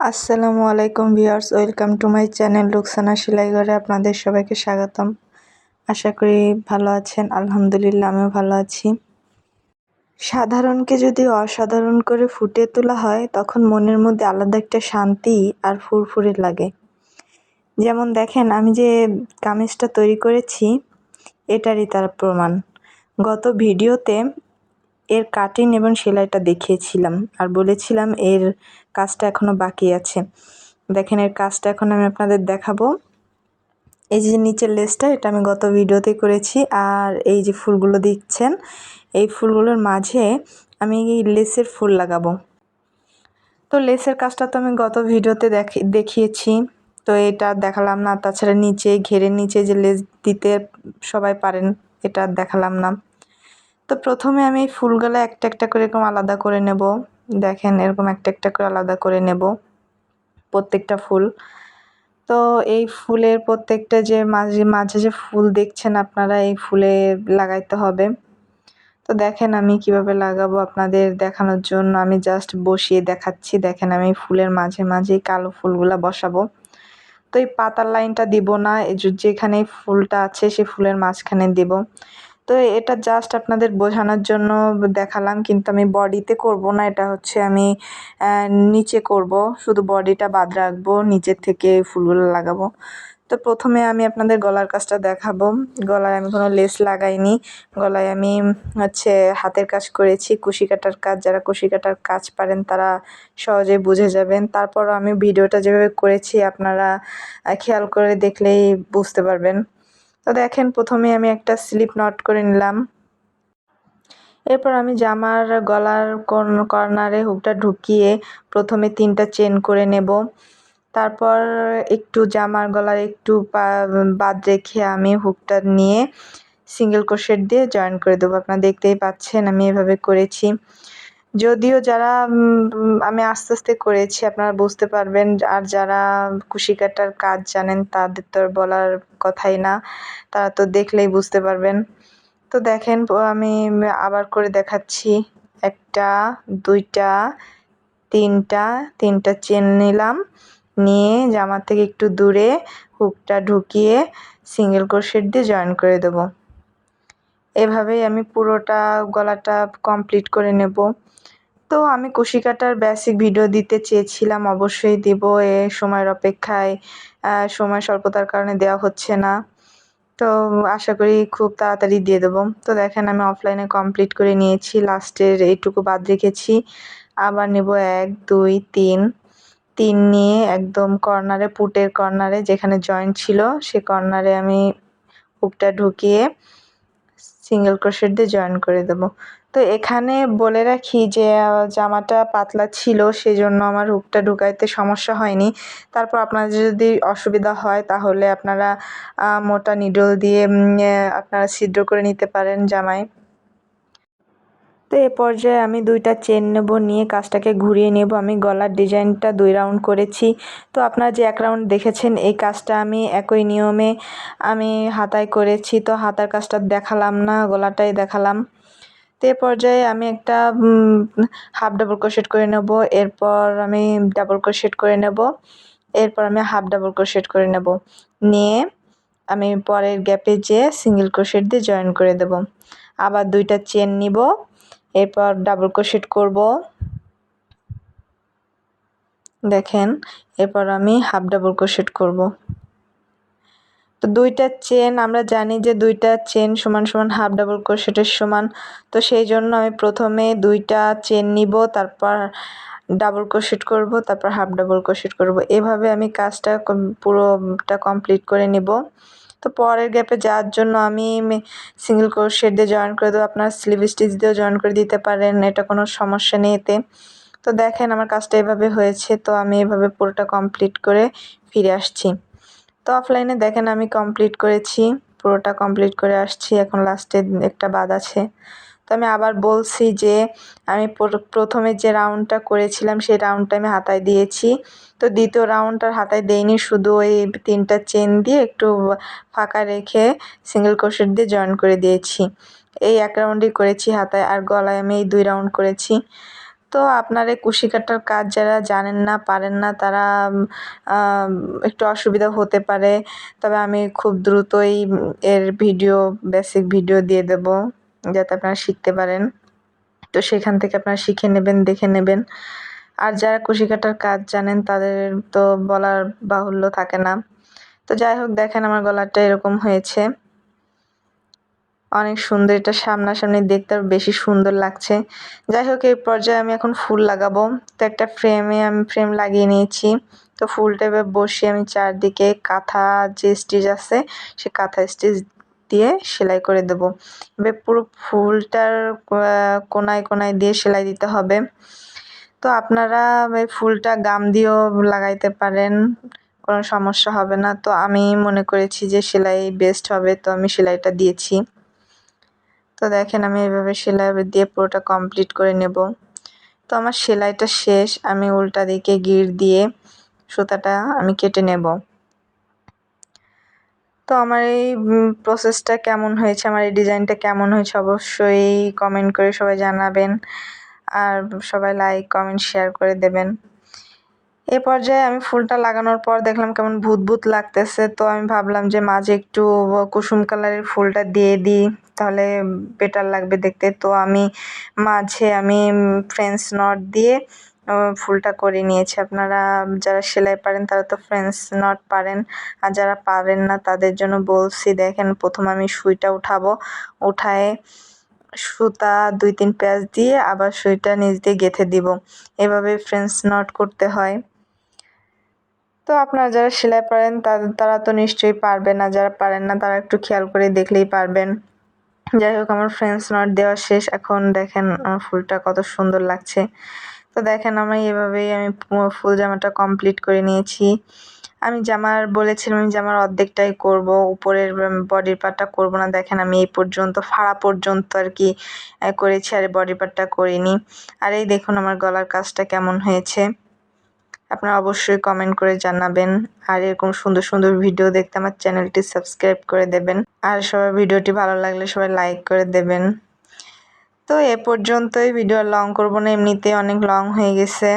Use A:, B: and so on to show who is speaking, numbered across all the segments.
A: আসসালামু আলাইকুম viewers, welcome to my channel Ruksana সেলাইঘরে আপনাদের সবাইকে স্বাগতম। আশা করি ভালো আছেন, আলহামদুলিল্লাহ আমিও ভালো আছি। সাধারণকে যদি অসাধারণ করে ফুটিয়ে তোলা হয়, তখন মনের মধ্যে আলাদা একটা শান্তি আর ফুরফুরে লাগে। যেমন দেখেন, আমি যে কামিজটা তৈরি করেছি, এটারই তার প্রমাণ। গত ভিডিওতে এর কাটিং এবং সেলাইটা দেখিয়েছিলাম। আর বলেছিলাম এর কাজটা এখনও বাকি আছে। দেখেন, এর কাজটা এখন আমি আপনাদের দেখাবো। এই যে নিচের লেসটা এটা আমি গত ভিডিওতে করেছি। আর এই যে ফুলগুলো দিচ্ছেন এই ফুলগুলোর মাঝে আমি এই লেসের ফুল লাগাবো। তো লেসের কাজটা তো আমি গত ভিডিওতে দেখিয়েছি। তো এটা দেখালাম না, তাছাড়া নিচে, ঘেরের নিচে যে লেস দিতে সবাই পারেন, এটা দেখালাম না। তো প্রথমে আমি এই ফুলগুলো একটা একটা করে এরকম আলাদা করে নেব। দেখেন এরকম একটা একটা করে আলাদা করে নেব প্রত্যেকটা ফুল। তো এই ফুলের প্রত্যেকটা যে মাঝে মাঝে যে ফুল দেখছেন আপনারা, এই ফুলে লাগাইতে হবে। তো দেখেন আমি কীভাবে লাগাবো আপনাদের দেখানোর জন্য। আমি জাস্ট বসিয়ে দেখাচ্ছি। দেখেন আমি ফুলের মাঝে মাঝে কালো ফুলগুলা বসাবো। তো এই পাতার লাইনটা দিব না। যেখানে ফুলটা আছে সেই ফুলের মাঝখানে দিব। তো এটা জাস্ট আপনাদের বোঝানোর জন্য দেখালাম, কিন্তু আমি বডিতে করব না, এটা হচ্ছে আমি নিচে করব, শুধু বডিটা বাদ রাখব, নিচের থেকে ফুলগুলো লাগাবো। তো প্রথমে আমি আপনাদের গলার কাজটা দেখাবো। গলায় আমি কোনো লেস লাগাইনি, গলায় আমি হচ্ছে হাতের কাজ করেছি, কুশি কাটার কাজ, যারা কুশি কাটার কাজ পারেন তারা সহজে বুঝে যাবেন। তারপরও আমি ভিডিওটা যেভাবে করেছি, আপনারা খেয়াল করে দেখলেই বুঝতে পারবেন। তো দেখেন প্রথমে আমি একটা স্লিপ নট করে নিলাম। এরপর আমি জামার গলার কর্নারে হুকটা ঢুকিয়ে প্রথমে তিনটা চেন করে নেব। তারপর একটু জামার গলার একটু বাদ রেখে আমি হুকটা নিয়ে সিঙ্গেল ক্রোশেট দিয়ে জয়েন করে দেবো। আপনারা দেখতেই পাচ্ছেন, আমি এভাবে করেছি। যদিও যারা আমি আস্তে আস্তে করেছি, আপনারা বুঝতে পারবেন, আর যারা কুশি কাটার কাজ জানেন, তাদের তো আর বলার কথাই না, তারা তো দেখলেই বুঝতে পারবেন। তো দেখেন আমি আবার করে দেখাচ্ছি, একটা, দুইটা, তিনটা তিনটা চেন নিলাম, নিয়ে জামা থেকে একটু দূরে হুকটা ঢুকিয়ে সিঙ্গেল ক্রোশেট দিয়ে জয়েন করে দেব। এভাবেই আমি পুরোটা গলাটা কমপ্লিট করে নেব। তো আমি কুশি কাটার বেসিক ভিডিও দিতে চেয়েছিলাম, অবশ্যই দেব, এ সময়ের অপেক্ষায় সময় স্বল্পতার কারণে দেওয়া হচ্ছে না। তো আশা করি খুব তাড়াতাড়ি দিয়ে দেবো। তো দেখেন, আমি অফলাইনে কমপ্লিট করে নিয়েছি লাস্টের এইটুকু বাদ রেখেছি। আবার নেব এক, দুই, তিন। তিন নিয়ে একদম কর্নারে পুটের কর্নারে যেখানে জয়েন্ট ছিল, সে কর্নারে আমি হুকটা ঢুকিয়ে সিঙ্গেল ক্রোশেট দিয়ে জয়েন করে দেবো। তো এখানে বলে রাখি যে জামাটা পাতলা ছিল সেই জন্য আমার হুকটা ঢুকাইতে সমস্যা হয়নি। তারপর আপনার যদি অসুবিধা হয়, তাহলে আপনারা মোটা নিডল দিয়ে আপনারা ছিদ্র করে নিতে পারেন জামায়। তো এ পর্যায়ে আমি দুইটা চেন নেব, নিয়ে কাজটাকে ঘুরিয়ে নেব। আমি গলার ডিজাইনটা দুই রাউন্ড করেছি। তো আপনারা যে এক রাউন্ড দেখেছেন, এই কাজটা আমি একই নিয়মে আমি হাতায় করেছি। তো হাতার কাজটা দেখালাম না, গলাটাই দেখালাম। তো এ পর্যায়ে আমি একটা হাফ ডাবল ক্রোশেট করে নেব। এরপর আমি ডাবল ক্রোশেট করে নেব। এরপর আমি হাফ ডাবল ক্রোশেট করে নেব। নিয়ে আমি পরের গ্যাপে যেয়ে সিঙ্গেল ক্রোশেট দিয়ে জয়েন করে দেব। আবার দুইটা চেন নিব। এরপর ডাবল ক্রোশেট করব। দেখেন, এরপর আমি হাফ ডাবল ক্রোশেট করব। তো দুইটা চেন আমরা জানি যে দুইটা চেন সমান সমান হাফ ডাবল ক্রোশেটের সমান। তো সেই জন্য আমি প্রথমে দুইটা চেন নিব, তারপর ডাবল ক্রোশেট করব, তারপর হাফ ডাবল ক্রোশেট করব। এভাবে আমি কাজটা পুরোটা কমপ্লিট করে নিব। তো পরের গ্যাপে যাওয়ার জন্য আমি সিঙ্গেল ক্রোশেট দিয়ে জয়েন করে দেবো। আপনার স্লিভ স্টিচ দিয়েও জয়েন করে দিতে পারেন, এটা কোনো সমস্যা নেই এতে। তো দেখেন আমার কাজটা এভাবে হয়েছে, তো আমি এভাবে পুরোটা কমপ্লিট করে ফিরে আসছি। তো অফলাইনে দেখেন আমি কমপ্লিট করেছি, পুরোটা কমপ্লিট করে আসছি, এখন লাস্টে একটা বাদ আছে। তো আমি আবার বলছি যে আমি প্রথমে যে রাউন্ডটা করেছিলাম, সেই রাউন্ডটা আমি হাতায় দিয়েছি। তো দ্বিতীয় রাউন্ডটার হাতায় দেইনি, শুধু ওই তিনটা চেন দিয়ে একটু ফাঁকা রেখে সিঙ্গেল ক্রোশেট দিয়ে জয়েন করে দিয়েছি। এই এক রাউন্ডই করেছি হাতায়, আর গলায় আমি এই দুই রাউন্ড করেছি। তো আপনার এই কুশি কাটার কাজ যারা জানেন না, পারেন না, তারা একটু অসুবিধা হতে পারে। তবে আমি খুব দ্রুতই এর ভিডিও বেসিক ভিডিও দিয়ে দেব। যাতে আপনারা শিখতে পারেন। তো সেখান থেকে আপনারা শিখে নেবেন, দেখে নেবেন। আর যারা কুশি কাটার কাজ জানেন, তাদের তো বলার বাহুল্য থাকে না। তো যাই হোক, দেখেন আমার গলাটা এরকম হয়েছে। অনেক সুন্দর, এটা সামনাসামনি দেখতে বেশি সুন্দর লাগছে। যাই হোক, এই পর্যায়ে আমি এখন ফুল লাগাবো। তো একটা ফ্রেমে আমি ফ্রেম লাগিয়ে নিয়েছি। তো ফুলটা এবার বসিয়ে আমি চারদিকে কাঁথা যে স্টিচ আছে, সে কাঁথা স্টিচ দিয়ে সেলাই করে দেব। এবার পুরো ফুলটার কোনায় কোনায় দিয়ে সেলাই দিতে হবে। তো আপনারা এই ফুলটা গাম দিয়েও লাগাইতে পারেন, কোনো সমস্যা হবে না। তো আমি মনে করেছি যে সেলাই বেস্ট হবে, তো আমি সেলাইটা দিয়েছি। তো দেখেন আমি এভাবে সেলাই দিয়ে পুরোটা কমপ্লিট করে নেব। তো আমার সেলাইটা শেষ, আমি উল্টা দিকে গির দিয়ে সুতাটা আমি কেটে নেব। তো আমার এই প্রসেসটা কেমন হয়েছে? আমার এই ডিজাইনটা কেমন হয়েছে? অবশ্যই কমেন্ট করে সবাই জানাবেন। আর সবাই লাইক কমেন্ট শেয়ার করে দেবেন। এ পর্যায়ে আমি ফুলটা লাগানোর পর দেখলাম কেমন ভূত ভূত লাগতেছে। তো আমি ভাবলাম যে মাঝে একটু কুসুম কালারের ফুলটা দিয়ে দিই। তাহলে বেটার লাগবে দেখতে। তো আমি মাঝে আমি ফ্রেন্স নট দিয়ে ফুলটা করে নিয়েছি। আপনারা যারা সেলাই পারেন, তারা তো ফ্রেন্স নট পারেন। আর যারা পারেন না, তাদের জন্য বলছি, দেখেন, প্রথম আমি সুইটা উঠাবো। উঠায় সুতা দুই তিন প্যাঁচ দিয়ে আবার সুইটা নিচ দিয়ে গেঁথে দিব। এভাবে ফ্রেন্স নট করতে হয়। তো আপনারা যারা সেলাই পারেন তারা তো নিশ্চয়ই পারবেন না। যারা পারেন না, তারা একটু খেয়াল করে দেখলেই পারবেন। যাই হোক, আমার ফ্রেন্ডস নট দেওয়া শেষ। এখন দেখেন, আমার ফুলটা কত সুন্দর লাগছে। তো দেখেন, আমি এভাবেই আমি ফুল জামাটা কমপ্লিট করে নিয়েছি। আমি জামার, বলেছিলাম আমি জামার অর্ধেকটাই করব, উপরের বডির পার্টটা করব না। দেখেন, আমি এই পর্যন্ত, ফাড়া পর্যন্ত আর কি করেছি আর বডি পার্টটা করিনি। আর এই দেখুন আমার গলার কাজটা কেমন হয়েছে। আপনারা অবশ্যই কমেন্ট করে জানাবেন। আর এরকম সুন্দর সুন্দর ভিডিও দেখতে আমার চ্যানেলটি সাবস্ক্রাইব করে দেবেন। আর সবাই ভিডিওটি ভালো লাগলে সবাই লাইক করে দেবেন। তো এ পর্যন্তই ভিডিও লং করব না এমনিতে অনেক লং হয়ে গেছে।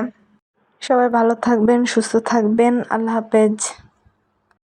A: সবাই ভালো থাকবেন, সুস্থ থাকবেন। আল্লাহ হাফেজ।